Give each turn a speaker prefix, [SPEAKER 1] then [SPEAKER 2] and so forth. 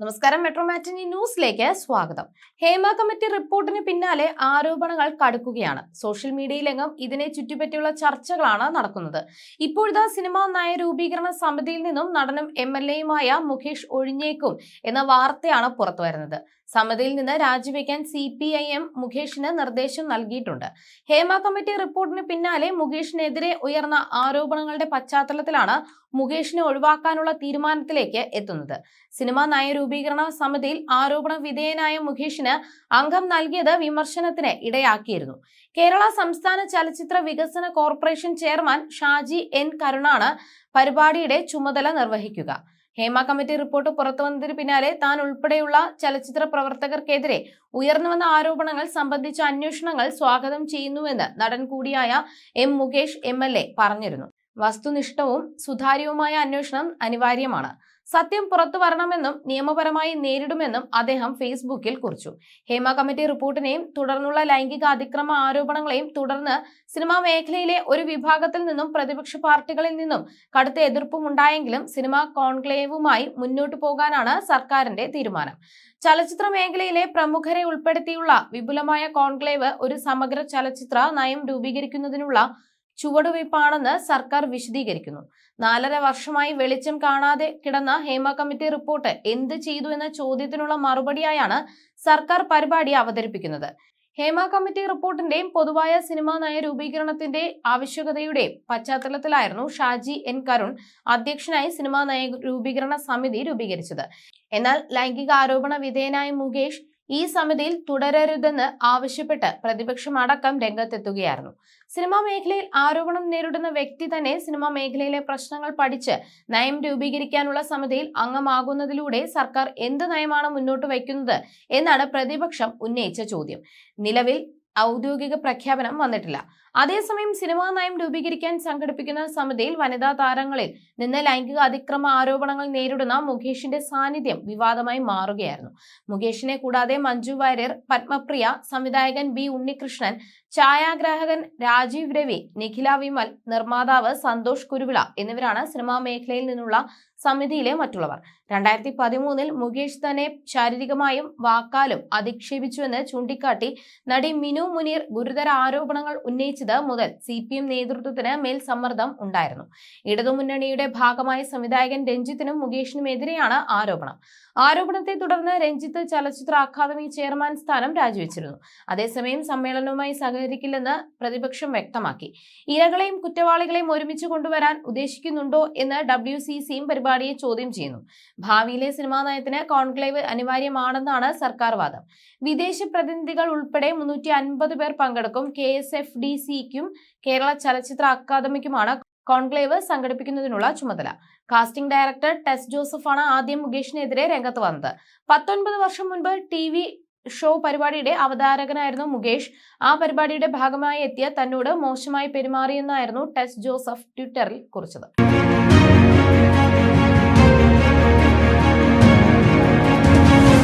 [SPEAKER 1] നമസ്കാരം. മെട്രോ മാറ്റിനി ന്യൂസിലേക്ക് സ്വാഗതം. ഹേമ കമ്മിറ്റി റിപ്പോർട്ടിന് പിന്നാലെ ആരോപണങ്ങൾ കടുക്കുകയാണ്. സോഷ്യൽ മീഡിയയിലെങ്ങും ഇതിനെ ചുറ്റിപ്പറ്റിയുള്ള ചർച്ചകളാണ് നടക്കുന്നത്. ഇപ്പോഴത്തെ സിനിമാ നയ രൂപീകരണ സമിതിയിൽ നിന്നും നടനും എം എൽ എയുമായ മുകേഷ് ഒഴിഞ്ഞേക്കും എന്ന വാർത്തയാണ് പുറത്തുവരുന്നത്. സമിതിയിൽ നിന്ന് രാജിവെക്കാൻ സി പി ഐ എം മുകേഷിന് നിർദ്ദേശം നൽകിയിട്ടുണ്ട്. ഹേമ കമ്മിറ്റി റിപ്പോർട്ടിന് പിന്നാലെ മുകേഷിനെതിരെ ഉയർന്ന ആരോപണങ്ങളുടെ പശ്ചാത്തലത്തിലാണ് മുകേഷിനെ ഒഴിവാക്കാനുള്ള തീരുമാനത്തിലേക്ക് എത്തുന്നത്. സിനിമാ നയരൂപീകരണ സമിതിയിൽ ആരോപണ വിധേയനായ മുകേഷിന് അംഗം നൽകിയത് വിമർശനത്തിന് ഇടയാക്കിയിരുന്നു. കേരള സംസ്ഥാന ചലച്ചിത്ര വികസന കോർപ്പറേഷൻ ചെയർമാൻ ഷാജി എൻ കരുണാണ് പരിപാടിയുടെ ചുമതല നിർവഹിക്കുക. ഹേമ കമ്മിറ്റി റിപ്പോർട്ട് പുറത്തുവന്നതിന് പിന്നാലെ താൻ ഉൾപ്പെടെയുള്ള ചലച്ചിത്ര പ്രവർത്തകർക്കെതിരെ ഉയർന്നുവന്ന ആരോപണങ്ങൾ സംബന്ധിച്ച അന്വേഷണങ്ങൾ സ്വാഗതം ചെയ്യുന്നുവെന്ന് നടൻ കൂടിയായ എം മുകേഷ് എം പറഞ്ഞിരുന്നു. വസ്തുനിഷ്ഠവും സുതാര്യവുമായ അന്വേഷണം അനിവാര്യമാണ്. സത്യം പുറത്തു വരണമെന്നും നിയമപരമായി നേരിടുമെന്നും അദ്ദേഹം ഫേസ്ബുക്കിൽ കുറിച്ചു. ഹേമ കമ്മിറ്റി റിപ്പോർട്ടിനെയും തുടർന്നുള്ള ലൈംഗിക അതിക്രമ ആരോപണങ്ങളെയും തുടർന്ന് സിനിമാ മേഖലയിലെ ഒരു വിഭാഗത്തിൽ നിന്നും പ്രതിപക്ഷ പാർട്ടികളിൽ നിന്നും കടുത്ത എതിർപ്പുമുണ്ടായെങ്കിലും സിനിമാ കോൺക്ലേവുമായി മുന്നോട്ടു പോകാനാണ് സർക്കാരിന്റെ തീരുമാനം. ചലച്ചിത്ര മേഖലയിലെ പ്രമുഖരെ ഉൾപ്പെടുത്തിയുള്ള വിപുലമായ കോൺക്ലേവ് ഒരു സമഗ്ര ചലച്ചിത്ര നയം രൂപീകരിക്കുന്നതിനുള്ള ചുവടുവയ്പ്പാണെന്ന് സർക്കാർ വിശദീകരിക്കുന്നു. നാലര വർഷമായി വെളിച്ചം കാണാതെ കിടന്ന ഹേമ കമ്മിറ്റി റിപ്പോർട്ട് എന്ത് ചെയ്തു എന്ന ചോദ്യത്തിനുള്ള മറുപടിയായാണ് സർക്കാർ പരിപാടി അവതരിപ്പിക്കുന്നത്. ഹേമ കമ്മിറ്റി റിപ്പോർട്ടിന്റെയും പൊതുവായ സിനിമാ നയ രൂപീകരണത്തിന്റെ ആവശ്യകതയുടെയും പശ്ചാത്തലത്തിലായിരുന്നു ഷാജി എൻ കരുൺ അധ്യക്ഷനായി സിനിമാ നയ രൂപീകരണ സമിതി രൂപീകരിച്ചത്. എന്നാൽ ലൈംഗിക ആരോപണ വിധേയനായ മുകേഷ് ഈ സമിതിയിൽ തുടരരുതെന്ന് ആവശ്യപ്പെട്ട് പ്രതിപക്ഷം അടക്കം രംഗത്തെത്തുകയായിരുന്നു. സിനിമാ മേഖലയിൽ ആരോപണം നേരിടുന്ന വ്യക്തി തന്നെ സിനിമാ മേഖലയിലെ പ്രശ്നങ്ങൾ പഠിച്ച് നയം രൂപീകരിക്കാനുള്ള സമിതിയിൽ അംഗമാകുന്നതിലൂടെ സർക്കാർ എന്ത് നയമാണ് മുന്നോട്ട് വയ്ക്കുന്നത് എന്നാണ് പ്രതിപക്ഷം ഉന്നയിച്ച ചോദ്യം. നിലവിൽ ഔദ്യോഗിക പ്രഖ്യാപനം വന്നിട്ടില്ല. അതേസമയം സിനിമാ നയം രൂപീകരിക്കാൻ സംഘടിപ്പിക്കുന്ന സമിതിയിൽ വനിതാ താരങ്ങളിൽ നിന്ന് ലൈംഗിക അതിക്രമ ആരോപണങ്ങൾ നേരിടുന്ന മുകേഷിന്റെ സാന്നിധ്യം വിവാദമായി മാറുകയായിരുന്നു. മുകേഷിനെ കൂടാതെ മഞ്ജു വാര്യർ പത്മപ്രിയ സംവിധായകൻ ബി ഉണ്ണികൃഷ്ണൻ ഛായാഗ്രാഹകൻ രാജീവ് രവി നിഖില വിമൽ നിർമ്മാതാവ് സന്തോഷ് കുരുവിള എന്നിവരാണ് സിനിമാ മേഖലയിൽ നിന്നുള്ള സമിതിയിലെ മറ്റുള്ളവർ. രണ്ടായിരത്തി പതിമൂന്നിൽ മുകേഷ് തന്നെ ശാരീരികമായും വാക്കാലും അധിക്ഷേപിച്ചുവെന്ന് ചൂണ്ടിക്കാട്ടി നടി മിനു മുനീർ ഗുരുതര ആരോപണങ്ങൾ ഉന്നയിച്ചത് മുതൽ സി പി എം നേതൃത്വത്തിന് മേൽ സമ്മർദ്ദം ഉണ്ടായിരുന്നു. ഇടതുമുന്നണിയുടെ ഭാഗമായ സംവിധായകൻ രഞ്ജിത്തിനും മുകേഷിനുമെതിരെയാണ് ആരോപണം. ആരോപണത്തെ തുടർന്ന് രഞ്ജിത്ത് ചലച്ചിത്ര അക്കാദമി ചെയർമാൻ സ്ഥാനം രാജിവെച്ചിരുന്നു. അതേസമയം സമ്മേളനവുമായി സഹകരിക്കില്ലെന്ന് പ്രതിപക്ഷം വ്യക്തമാക്കി. ഇരകളെയും കുറ്റവാളികളെയും ഒരുമിച്ച് കൊണ്ടുവരാൻ ഉദ്ദേശിക്കുന്നുണ്ടോ എന്ന് ഡബ്ല്യു സി സിയും പരിപാടിയെ ചോദ്യം ചെയ്യുന്നു. ഭാവിയിലെ സിനിമാ നയത്തിന് കോൺക്ലേവ് അനിവാര്യമാണെന്നാണ് സർക്കാർ വാദം. വിദേശ പ്രതിനിധികൾ ഉൾപ്പെടെ മുന്നൂറ്റി അൻപത് പേർ പങ്കെടുക്കും. കെ എസ് എഫ് ഡി സിക്കും കേരള ചലച്ചിത്ര അക്കാദമിക്കുമാണ് കോൺക്ലേവ് സംഘടിപ്പിക്കുന്നതിനുള്ള ചുമതല. കാസ്റ്റിംഗ് ഡയറക്ടർ ടെസ് ജോസഫാണ് ആദ്യം മുകേഷിനെതിരെ രംഗത്ത് വന്നത്. പത്തൊൻപത് വർഷം മുൻപ് ടി വി ഷോ പരിപാടിയുടെ അവതാരകനായിരുന്നു മുകേഷ്. ആ പരിപാടിയുടെ ഭാഗമായി എത്തിയ തന്നോട് മോശമായി പെരുമാറിയെന്നായിരുന്നു ടെസ് ജോസഫ് ട്വിറ്ററിൽ കുറിച്ചത്.